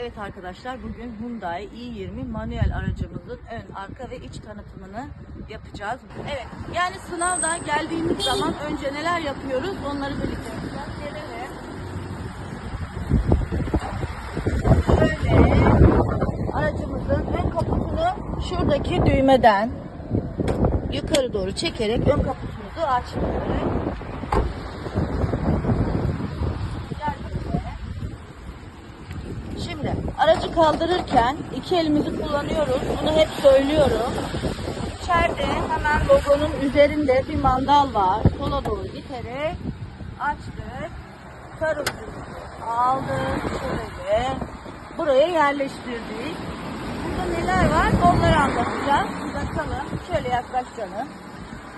Evet arkadaşlar bugün Hyundai i20 manuel aracımızın ön, arka ve iç tanıtımını yapacağız. Evet yani sınavda geldiğimiz zaman önce neler yapıyoruz onları birlikte. Şöyle aracımızın ön kaputunu şuradaki düğmeden yukarı doğru çekerek ön kaputumuzu açıyoruz. Gel böyle. Şimdi aracı kaldırırken iki elimizi kullanıyoruz. Bunu hep söylüyorum. İçeride hemen logonun üzerinde bir mandal var. Sola doğru iterek açtık. Sarımsızı aldık. Şöyle buraya yerleştirdik. Burada neler var onları anlatacağız. Bir bakalım. Şöyle yaklaş canım.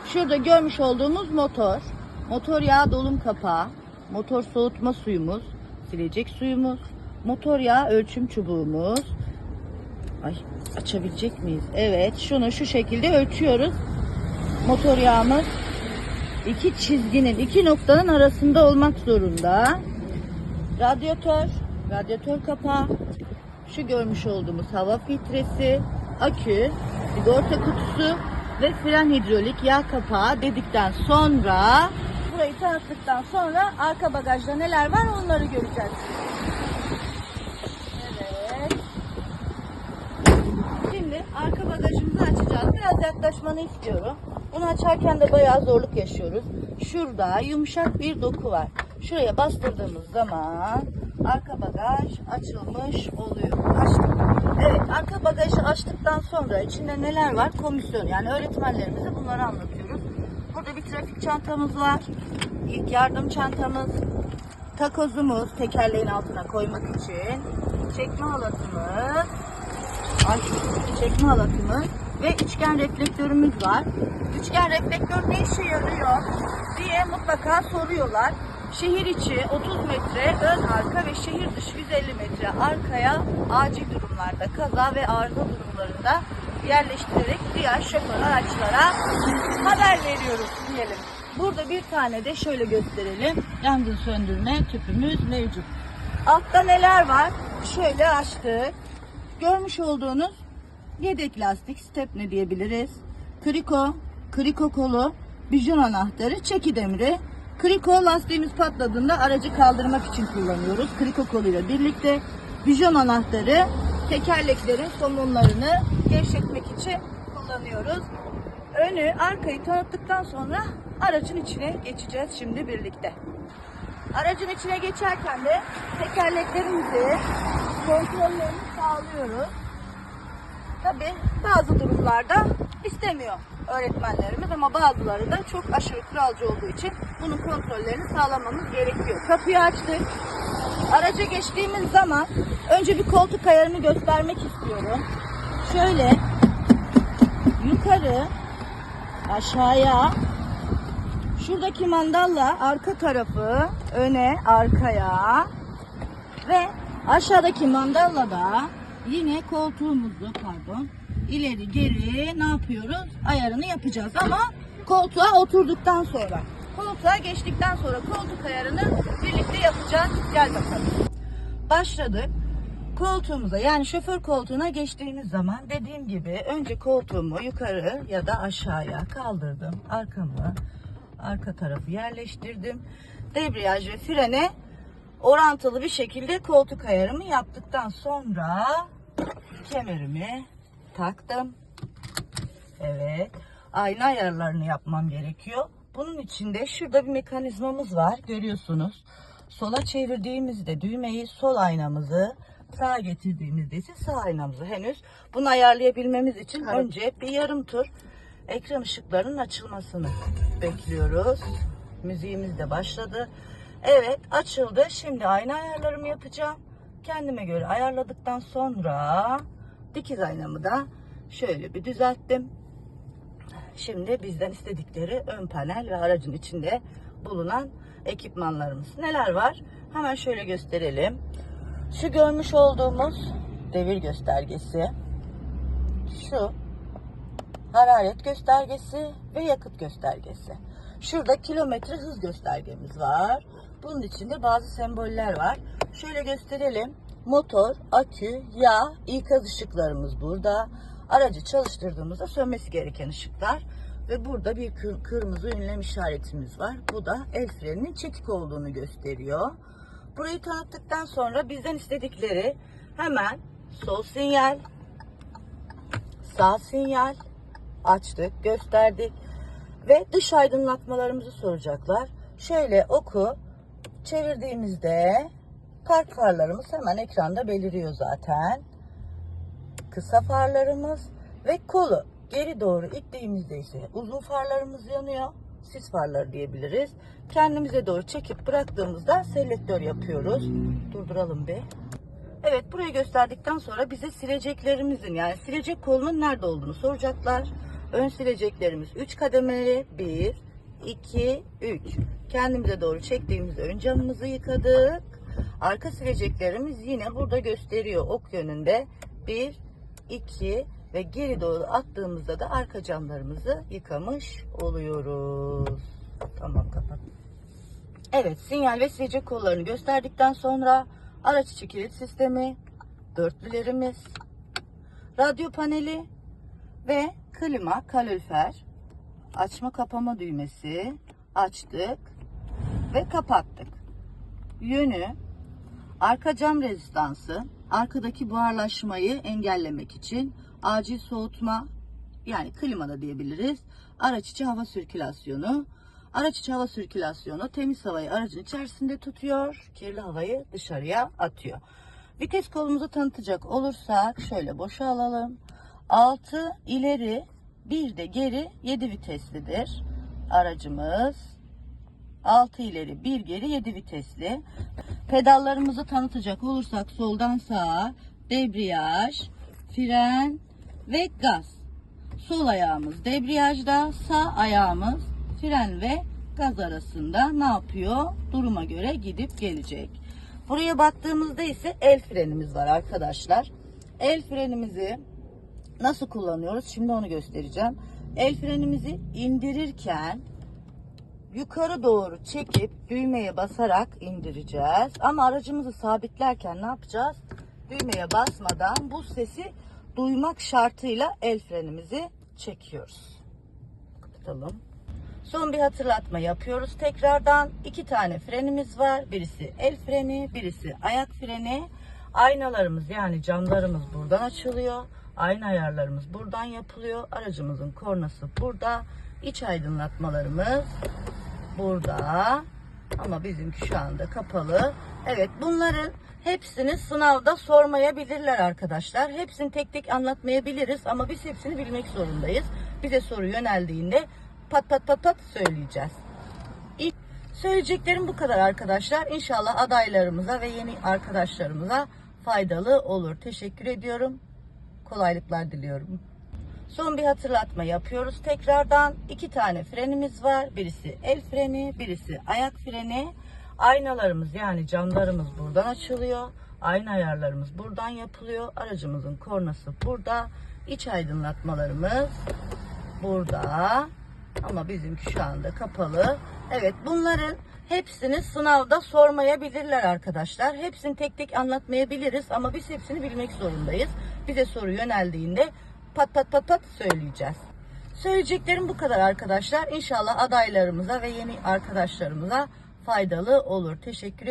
Şurada görmüş olduğumuz motor. Motor yağ dolum kapağı. Motor soğutma suyumuz. Silecek suyumuz. Motor yağı ölçüm çubuğumuz. Ay açabilecek miyiz? Evet şunu şu şekilde ölçüyoruz. Motor yağımız iki çizginin iki noktanın arasında olmak zorunda. Radyatör, radyatör kapağı, şu görmüş olduğumuz hava filtresi, akü, sigorta kutusu ve fren hidrolik yağ kapağı dedikten sonra burayı tanıttıktan sonra arka bagajda neler var onları göreceğiz. Evet. Şimdi arka bagajımızı açacağız. Biraz yaklaşmanı istiyorum. Bunu açarken de bayağı zorluk yaşıyoruz. Şurada yumuşak bir doku var. Şuraya bastırdığımız zaman arka bagaj açılmış oluyor. Açtık. Evet arka bagajı açtıktan sonra içinde neler var? Komisyon yani öğretmenlerimize bunları anlatıyoruz. Burada bir trafik çantamız var. İlk yardım çantamız. Takozumuz tekerleğin altına koymak için. Çekme halatımız. Ay, çekme halatımız ve üçgen reflektörümüz var. Üçgen reflektör ne işe yarıyor diye mutlaka soruyorlar. Şehir içi 30 metre ön arka ve şehir dışı 150 metre arkaya acil durumlarda kaza ve arıza durumlarında yerleştirerek diğer şoför araçlara haber veriyoruz diyelim. Burada bir tane de şöyle gösterelim. Yangın söndürme tüpümüz mevcut. Altta neler var? Şöyle açtık. Görmüş olduğunuz yedek lastik, step ne diyebiliriz? Kriko, kriko kolu, bijon anahtarı, çeki demiri. Kriko lastiğimiz patladığında aracı kaldırmak için kullanıyoruz. Kriko koluyla birlikte bijon anahtarı tekerleklerin somunlarını gevşetmek için kullanıyoruz. Önü, arkayı tanıttıktan sonra aracın içine geçeceğiz şimdi birlikte. Aracın içine geçerken de tekerleklerimizi kontrollerini sağlıyoruz. Tabi bazı durumlarda istemiyor öğretmenlerimiz ama bazıları da çok aşırı kuralcı olduğu için bunun kontrollerini sağlamamız gerekiyor. Kapıyı açtık. Araca geçtiğimiz zaman önce bir koltuk ayarını göstermek istiyorum. Şöyle yukarı aşağıya Şuradaki mandalla arka tarafı öne, arkaya ve aşağıdaki mandalla da yine koltuğumuzu pardon ileri geri ne yapıyoruz? Ayarını yapacağız ama koltuğa oturduktan sonra. Koltuğa geçtikten sonra koltuk ayarını birlikte yapacağız. Gel bakalım. Başladık. Koltuğumuza yani şoför koltuğuna geçtiğimiz zaman dediğim gibi önce koltuğumu yukarı ya da aşağıya kaldırdım. Arkamı arka tarafı yerleştirdim. Debriyaj ve frene orantılı bir şekilde koltuk ayarımı yaptıktan sonra kemerimi taktım. Evet. Ayna ayarlarını yapmam gerekiyor. Bunun için de şurada bir mekanizmamız var. Görüyorsunuz. Sola çevirdiğimizde düğmeyi sol aynamızı sağa getirdiğimizde ise sağ aynamızı henüz bunu ayarlayabilmemiz için önce bir yarım tur ekran ışıklarının açılmasını bekliyoruz. Müziğimiz de başladı. Evet açıldı. Şimdi ayna ayarlarımı yapacağım. Kendime göre ayarladıktan sonra dikiz aynamı da şöyle bir düzelttim. Şimdi bizden istedikleri ön panel ve aracın içinde bulunan ekipmanlarımız. Neler var? Hemen şöyle gösterelim. Şu görmüş olduğumuz devir göstergesi. Şu hararet göstergesi ve yakıt göstergesi. Şurada kilometre hız göstergemiz var. Bunun içinde bazı semboller var. Şöyle gösterelim. motor, akü, yağ, ikaz ışıklarımız burada. Aracı çalıştırdığımızda sönmesi gereken ışıklar. Ve burada bir kır- kırmızı ünlem işaretimiz var. Bu da el freninin çekik olduğunu gösteriyor. Burayı tanıttıktan sonra bizden istedikleri hemen sol sinyal, sağ sinyal açtık, gösterdik ve dış aydınlatmalarımızı soracaklar. Şöyle oku çevirdiğimizde park farlarımız hemen ekranda beliriyor zaten. Kısa farlarımız ve kolu geri doğru ittiğimizde ise uzun farlarımız yanıyor. Sis farları diyebiliriz. Kendimize doğru çekip bıraktığımızda selektör yapıyoruz. Durduralım bir. Evet burayı gösterdikten sonra bize sileceklerimizin yani silecek kolunun nerede olduğunu soracaklar. Ön sileceklerimiz 3 kademeli. 1, 2, 3. Kendimize doğru çektiğimizde ön camımızı yıkadık. Arka sileceklerimiz yine burada gösteriyor ok yönünde. 1, 2 ve geri doğru attığımızda da arka camlarımızı yıkamış oluyoruz. Tamam kapat. Evet sinyal ve silecek kollarını gösterdikten sonra araç içi kilit sistemi, dörtlülerimiz, radyo paneli ve klima, kalorifer, açma kapama düğmesi açtık ve kapattık. Yönü, arka cam rezistansı, arkadaki buharlaşmayı engellemek için acil soğutma yani klima da diyebiliriz. Araç içi hava sirkülasyonu. Araç içi hava sirkülasyonu temiz havayı aracın içerisinde tutuyor. Kirli havayı dışarıya atıyor. Vites kolumuzu tanıtacak olursak şöyle boşa alalım. 6 ileri bir de geri 7 viteslidir. Aracımız 6 ileri 1 geri 7 vitesli. Pedallarımızı tanıtacak olursak soldan sağa debriyaj, fren ve gaz. Sol ayağımız debriyajda, sağ ayağımız fren ve gaz arasında ne yapıyor? Duruma göre gidip gelecek. Buraya baktığımızda ise el frenimiz var arkadaşlar. El frenimizi nasıl kullanıyoruz? Şimdi onu göstereceğim. El frenimizi indirirken yukarı doğru çekip düğmeye basarak indireceğiz. Ama aracımızı sabitlerken ne yapacağız? Düğmeye basmadan bu sesi duymak şartıyla el frenimizi çekiyoruz. Kapatalım. Son bir hatırlatma yapıyoruz tekrardan. iki tane frenimiz var. Birisi el freni, birisi ayak freni. Aynalarımız yani camlarımız buradan açılıyor. Ayna ayarlarımız buradan yapılıyor. Aracımızın kornası burada. İç aydınlatmalarımız burada. Ama bizimki şu anda kapalı. Evet bunların hepsini sınavda sormayabilirler arkadaşlar. Hepsini tek tek anlatmayabiliriz ama biz hepsini bilmek zorundayız. Bize soru yöneldiğinde pat pat pat pat söyleyeceğiz. İlk söyleyeceklerim bu kadar arkadaşlar. İnşallah adaylarımıza ve yeni arkadaşlarımıza faydalı olur. Teşekkür ediyorum. Kolaylıklar diliyorum. Son bir hatırlatma yapıyoruz tekrardan. iki tane frenimiz var. Birisi el freni, birisi ayak freni. Aynalarımız yani camlarımız buradan açılıyor. Ayna ayarlarımız buradan yapılıyor. Aracımızın kornası burada. İç aydınlatmalarımız burada. Ama bizimki şu anda kapalı. Evet bunların hepsini sınavda sormayabilirler arkadaşlar. Hepsini tek tek anlatmayabiliriz ama biz hepsini bilmek zorundayız. Bize soru yöneldiğinde pat pat pat pat söyleyeceğiz. Söyleyeceklerim bu kadar arkadaşlar. İnşallah adaylarımıza ve yeni arkadaşlarımıza faydalı olur. Teşekkür